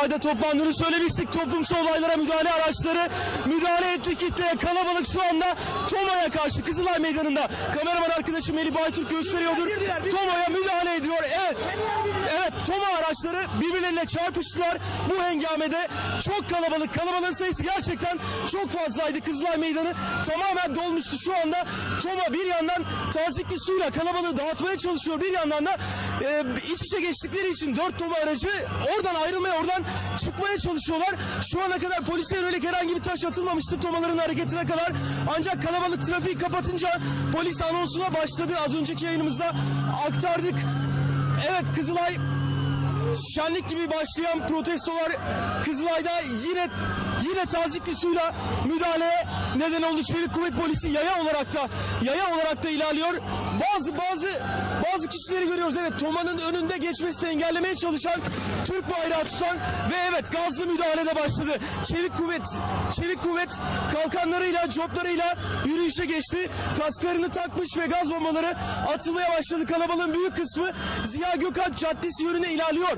Kızılay'da toplandığını söylemiştik. Toplumsal olaylara müdahale araçları müdahale etti kitleye. Kalabalık şu anda Toma'ya karşı Kızılay Meydanı'nda. Kameraman arkadaşım Melih Baytürk gösteriyordur. Toma'ya müdahale Toma araçları birbirleriyle çarpıştılar. Bu hengamede çok kalabalık. Kalabalığın sayısı gerçekten çok fazlaydı. Kızılay Meydanı tamamen dolmuştu. Şu anda Toma bir yandan tazikli suyla kalabalığı dağıtmaya çalışıyor. Bir yandan da e, iç içe geçtikleri için dört Toma aracı oradan ayrılmaya, oradan çıkmaya çalışıyorlar. Şu ana kadar polise yönelik herhangi bir taş atılmamıştı Tomaların hareketine kadar. Ancak kalabalık trafiği kapatınca polis anonsuna başladı. Az önceki yayınımızda aktardık. Evet Kızılay şenlik gibi başlayan protestolar Kızılay'da yine yine tazikli suyla müdahaleye neden oldu. Çevik Kuvvet Polisi yaya olarak da yaya olarak da ilerliyor. Bazı bazı bazı kişileri görüyoruz. Evet Toma'nın önünde geçmesini engellemeye çalışan Türk bayrağı tutan ve evet gazlı müdahale de başladı. Çevik Kuvvet Çevik Kuvvet kalkanlarıyla coplarıyla yürüyüşe geçti. Kasklarını takmış ve gaz bombaları atılmaya başladı. Kalabalığın büyük kısmı Ziya Gökalp Caddesi yönüne ilerliyor.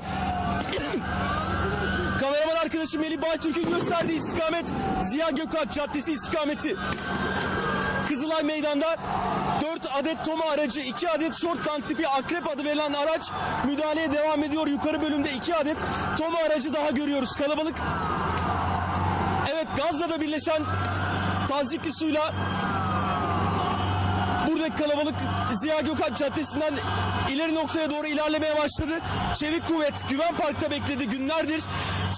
Kameraman arkadaşım Melih Baytürk'ün gösterdiği istikamet Ziya Gökalp Caddesi istikameti. Kızılay Meydan'da 4 adet Toma aracı, 2 adet shorttan tipi akrep adı verilen araç müdahaleye devam ediyor. Yukarı bölümde 2 adet Toma aracı daha görüyoruz. Kalabalık Evet gazla da birleşen tazikli suyla buradaki kalabalık Ziya Gökalp Caddesi'nden ileri noktaya doğru ilerlemeye başladı. Çevik Kuvvet Güven Park'ta bekledi günlerdir.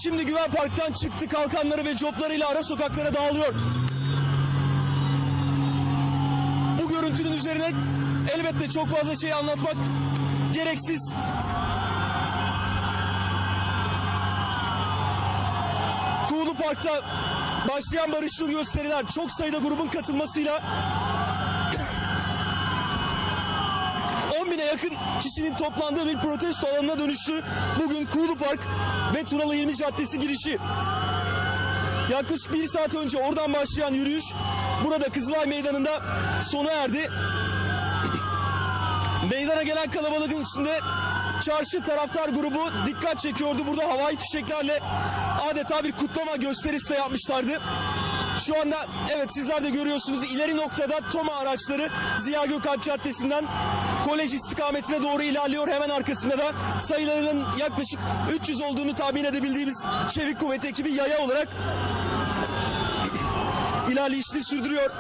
Şimdi Güven Park'tan çıktı kalkanları ve coplarıyla ara sokaklara dağılıyor. Bu görüntünün üzerine elbette çok fazla şey anlatmak gereksiz. Kuğulu Park'ta başlayan barışçıl gösteriler çok sayıda grubun katılmasıyla yakın kişinin toplandığı bir protesto alanına dönüştü. Bugün Kuğulu Park ve Tunalı 20 Caddesi girişi. Yaklaşık bir saat önce oradan başlayan yürüyüş burada Kızılay Meydanı'nda sona erdi. Meydana gelen kalabalığın içinde çarşı taraftar grubu dikkat çekiyordu. Burada havai fişeklerle adeta bir kutlama gösterisi de yapmışlardı. Şu anda evet sizler de görüyorsunuz ileri noktada Toma araçları Ziya Gökalp Caddesi'nden kolej istikametine doğru ilerliyor. Hemen arkasında da sayılarının yaklaşık 300 olduğunu tahmin edebildiğimiz Çevik Kuvvet ekibi yaya olarak ilerleyişini sürdürüyor.